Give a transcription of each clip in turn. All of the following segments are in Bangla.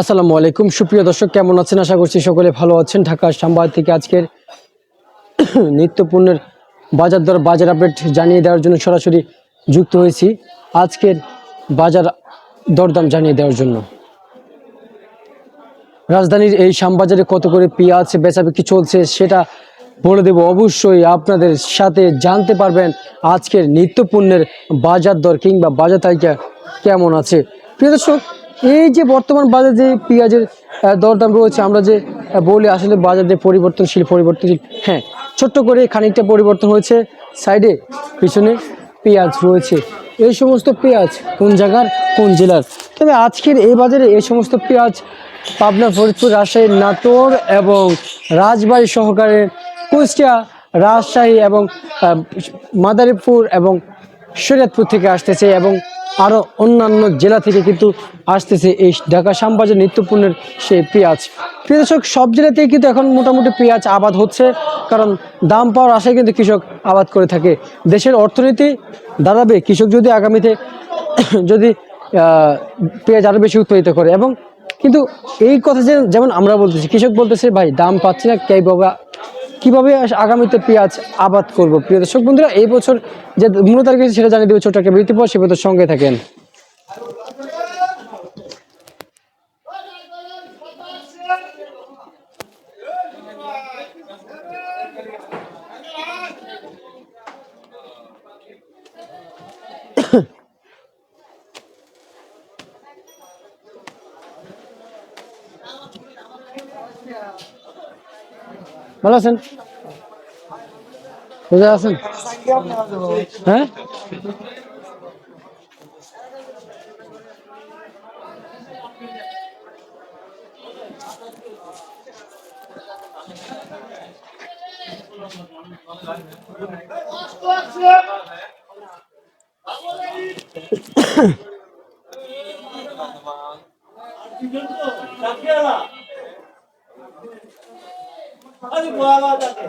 আসসালামু আলাইকুম। সুপ্রিয় দর্শক, কেমন আছেন? আশা করছি সকলে ভালো আছেন। ঢাকা সাম্বাদ থেকে আজকের নিত্য পণ্যের বাজার দর, বাজার আপডেট জানিয়ে দেওয়ার জন্য সরাসরি যুক্ত হয়েছি। আজকের বাজার দরদাম জানিয়ে দেওয়ার জন্য। রাজধানীর এই শ্যামবাজারে কত করে পেঁয়াজ বেচাবিক্রি চলছে সেটা বলে দেব। অবশ্যই আপনাদের সাথে জানতে পারবেন আজকের নিত্য পণ্যের বাজার দর কিংবা বাজার তালিকা কেমন আছে। প্রিয় দর্শক এই যে বর্তমান বাজারে যে পেঁয়াজের দরদাম রয়েছে, আমরা যে বলি আসলে বাজার পরিবর্তনশীল পরিবর্তনশীল। হ্যাঁ ছোট্ট করে খানিকটা পরিবর্তন হয়েছে, সাইডে পিছনে পেঁয়াজ রয়েছে। এই সমস্ত পেঁয়াজ কোন জায়গার, কোন জেলার? তবে আজকের এই বাজারে এই সমস্ত পেঁয়াজ পাবনা, ফরিদপুর, রাজশাহী, নাটোর এবং রাজবাড়ী সহকারে কুষ্টিয়া, রাজশাহী এবং মাদারীপুর এবং শরীয়তপুর থেকে আসতেছে এবং আরও অন্যান্য জেলা থেকে কিন্তু আসতেছে এই ঢাকা শ্যামবাজার নিত্যপণ্যের সেই পেঁয়াজ। প্রিয় সব জেলাতেই কিন্তু এখন মোটামুটি পেঁয়াজ আবাদ হচ্ছে, কারণ দাম পাওয়ার আশায় কিন্তু কৃষক আবাদ করে থাকে। দেশের অর্থনীতি দাঁড়াবে, কৃষক যদি আগামীতে যদি পেঁয়াজ আরও বেশি উৎপাদিত করে। এবং কিন্তু এই কথা যে, যেমন আমরা বলতেছি, কৃষক বলতেছে, ভাই, দাম পাচ্ছি না কীভাবে কীভাবে আগামীতে পেঁয়াজ আবাদ করব? প্রিয় দর্শক বন্ধুরা এই বছর যে মূলত আর কিছু সেটা জানিয়ে দেবে ছোট একটা বৃত্তি পর। সে বছর সঙ্গে থাকেন। ভালো আছেন? কোথায় আছেন? হ্যাঁ? আরে বাবা দাদা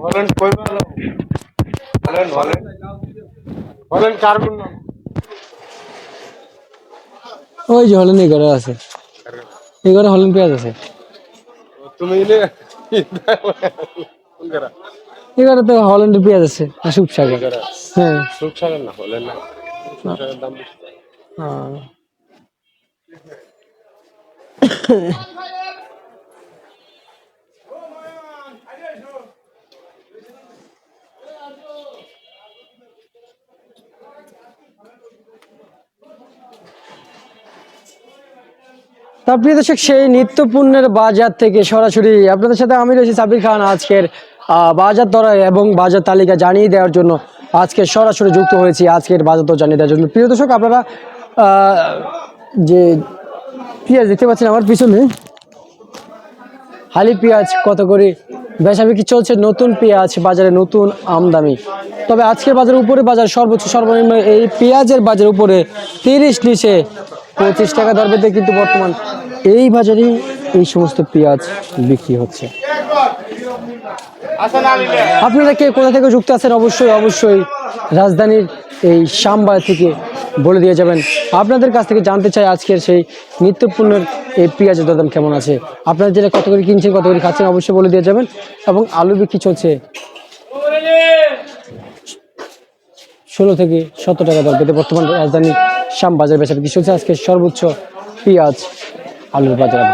বলেন কই ভালো বলেন বলেন বলেন কার কোন নাম ওই যে হলেন এই ঘরে আছে। এই ঘরে হলেন পেঁয়াজ আছে। তুমি ইলে কোন এই ঘরে তো হল্যান্ডের পেঁয়াজ আছে আসুক সাগর হ্যাঁ। সুখ সাগর না বলেন না। তার প্রিয় দর্শক সেই নিত্য পণ্যের বাজার থেকে সরাসরি আপনাদের সাথে আমি রয়েছি সাবির খান আজকের আহ, বাজার দর এবং বাজার তালিকা জানিয়ে দেওয়ার জন্য। আজকে সরাসরি যুক্ত হয়েছি আজকের বাজার দর জানিয়ে দেওয়ার জন্য। প্রিয় দর্শক, আপনারা যে পেঁয়াজ দেখতে পাচ্ছেন আমার পিছনে, হালি পেঁয়াজ কত করে? বেচা বিক্রি চলছে নতুন পেঁয়াজ, বাজারে নতুন আমদানি। তবে আজকের বাজার উপরে বাজার সর্বোচ্চ, সর্বনিম্ন এই পেঁয়াজের বাজার উপরে তিরিশ নিচে পঁচিশ টাকা দর কিন্তু বর্তমান এই বাজারেই এই সমস্ত পেঁয়াজ বিক্রি হচ্ছে। আপনারা কে কোথা থেকে যুক্ত আছেন? অবশ্যই অবশ্যই রাজধানীর এই শ্যামবাগ থেকে বলে দিয়ে যাবেন। আপনাদের কাছ থেকে জানতে চাই আজকের সেই নিত্যপূর্ণের এই পেঁয়াজের দরদাম কেমন আছে। আপনারা যেটা কত করে কিনছেন, কত করে খাচ্ছেন, অবশ্যই বলে দিয়ে যাবেন এবং আলু বিক্রি চলছে ষোলো থেকে সতেরো টাকা দর পেতে বর্তমান রাজধানী শ্যামবাজার বেচা বিক্রি আজকে সর্বোচ্চ পেঁয়াজ আলুর বাজার